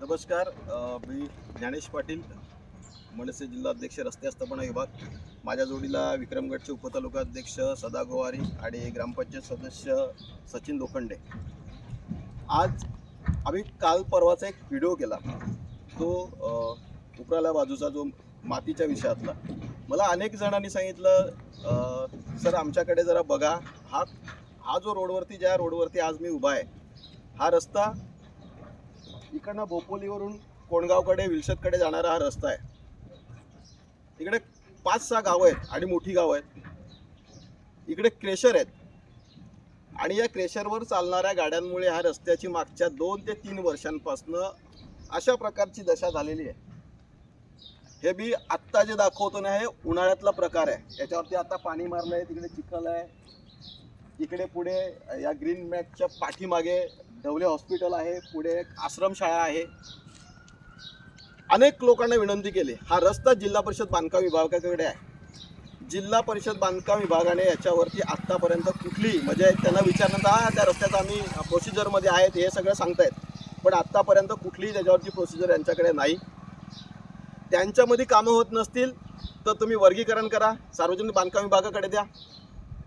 नमस्कार मी ज्ञानेश पाटील मनसे जिल्हा अध्यक्ष रस्ते आस्थापना विभाग. माझ्या जोडीला विक्रमगडचे उपतालुका अध्यक्ष सदा गोवारी आणि ग्रामपंचायत सदस्य सचिन लोखंडे. आज आम्ही काल परवाचा एक व्हिडिओ केला. तो अ, उपराला बाजूचा जो मातीच्या विषयातला. मला अनेक जणांनी सांगितलं सर आमच्याकडे जरा बघा. हा हा जो रोडवरती ज्या रोडवरती आज मी उभा आहे हा रस्ता इकडनं बोपोलीवरून कोणगावकडे विलशतकडे जाणारा हा रस्ता आहे. इकडे पाच सहा गावं आहेत आणि मोठी गावं आहेत. इकडे क्रेशर आहेत. आणि या क्रेशरवर चालणाऱ्या गाड्यांमुळे ह्या रस्त्याची मागच्या दोन ते तीन वर्षांपासनं अशा प्रकारची दशा झालेली आहे. हे मी आत्ता जे दाखवतो ना हे उन्हाळ्यातला प्रकार आहे. याच्यावरती आता पाणी मारलं आहे तिकडे चिखल आहे. इकडे पुढे या ग्रीन मॅटच्या पाठीमागे डवले हॉस्पिटल आहे पुढे एक आश्रमशाळा आहे. अनेक लोकांना विनंती केली हा रस्ता जिल्हा परिषद बांधकाम विभागाकडे आहे. जिल्हा परिषद बांधकाम विभागाने याच्यावरती आत्तापर्यंत कुठली म्हणजे त्यांना विचारण्यात हा त्या रस्त्याचं आम्ही प्रोसिजरमध्ये आहेत हे सगळं सांगतायत. पण आत्तापर्यंत कुठलीही त्याच्यावरची प्रोसिजर यांच्याकडे नाही. त्यांच्यामध्ये कामं होत नसतील तर तुम्ही वर्गीकरण करा सार्वजनिक बांधकाम विभागाकडे द्या.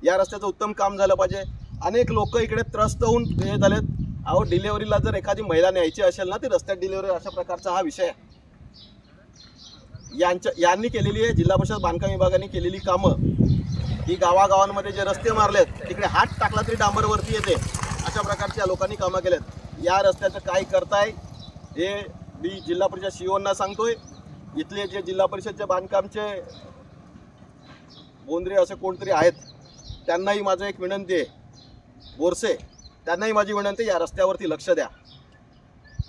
या रस्त्याचं उत्तम काम झालं पाहिजे. अनेक लोक इकडे त्रस्त होऊन हे झालेत. अहो डिलेवरीला जर एखादी महिला न्यायची असेल ना ती रस्त्यात डिलेवरी अशा प्रकारचा हा विषय आहे. यांच्या यांनी केलेली आहे जिल्हा परिषद बांधकाम विभागाने केलेली कामं. ही गावागावांमध्ये जे रस्ते मारलेत तिकडे हात टाकला तरी डांबरवरती येते. अशा प्रकारच्या लोकांनी कामं केलेत. या रस्त्याचं काय करताय हे मी जिल्हा परिषद सीओना सांगतोय. इथले जे जिल्हा परिषदचे बांधकामचे बोंद्रे असे कोणतरी आहेत त्यांनाही माझं एक विनंती आहे. बोरसे त्यांनाही माझी विनंती या रस्त्यावरती लक्ष द्या.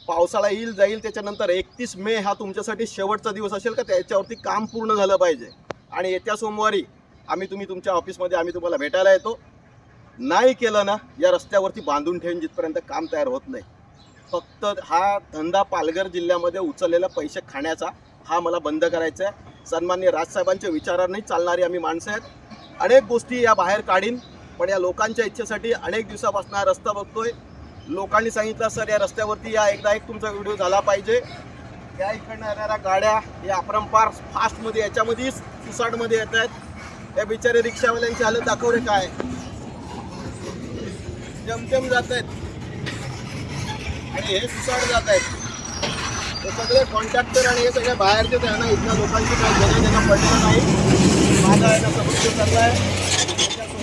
पावसाळा येईल जाईल त्याच्यानंतर एकतीस मे हा तुमच्यासाठी शेवटचा दिवस असेल का? त्याच्यावरती काम पूर्ण झालं पाहिजे. आणि येत्या सोमवारी आम्ही तुम्ही तुमच्या ऑफिसमध्ये आम्ही तुम्हाला भेटायला येतो. नाही केलं ना या रस्त्यावरती बांधून ठेवून जिथपर्यंत काम तयार होत नाही. फक्त हा धंदा पालघर जिल्ह्यामध्ये उचललेला पैसे खाण्याचा हा मला बंद करायचा आहे. सन्मान्य राजसाहेबांच्या विचारांनी चालणारी आम्ही माणसं आहेत. अनेक गोष्टी या बाहेर काढीन. पण या लोकांच्या इच्छेसाठी अनेक दिवसापासून हा रस्ता बघतोय. लोकांनी सांगितलं सर या रस्त्यावरती या एकदा एक तुमचा व्हिडिओ झाला पाहिजे. या इकडनं येणाऱ्या गाड्या या अपरंपार फास्टमध्ये याच्यामध्येच सुसाटमध्ये येत आहेत. त्या बिचारे रिक्षावाल्यांची हालत दाखवले काय? जमजम जात आहेत. आणि हे सुसाट जात आहेत. हे सगळे कॉन्ट्रॅक्टर आणि हे सगळे बाहेरचे त्यांना इथल्या लोकांची काही गरज त्यांना पडलं नाही. माझा आहे ना समृद्ध चालला आहे.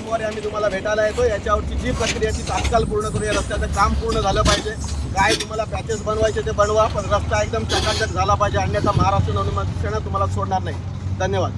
सोमवारी आम्ही तुम्हाला भेटायला येतो. याच्यावरची जी प्रक्रिया ती तात्काळ पूर्ण करू या रस्त्याचं काम पूर्ण झालं पाहिजे. काय तुम्हाला पॅचेस बनवायचे ते बनवा पण रस्ता एकदम चकाचक झाला पाहिजे. अन्यथा महाराष्ट्र नवनिर्माण तुम्हाला सोडणार नाही. धन्यवाद.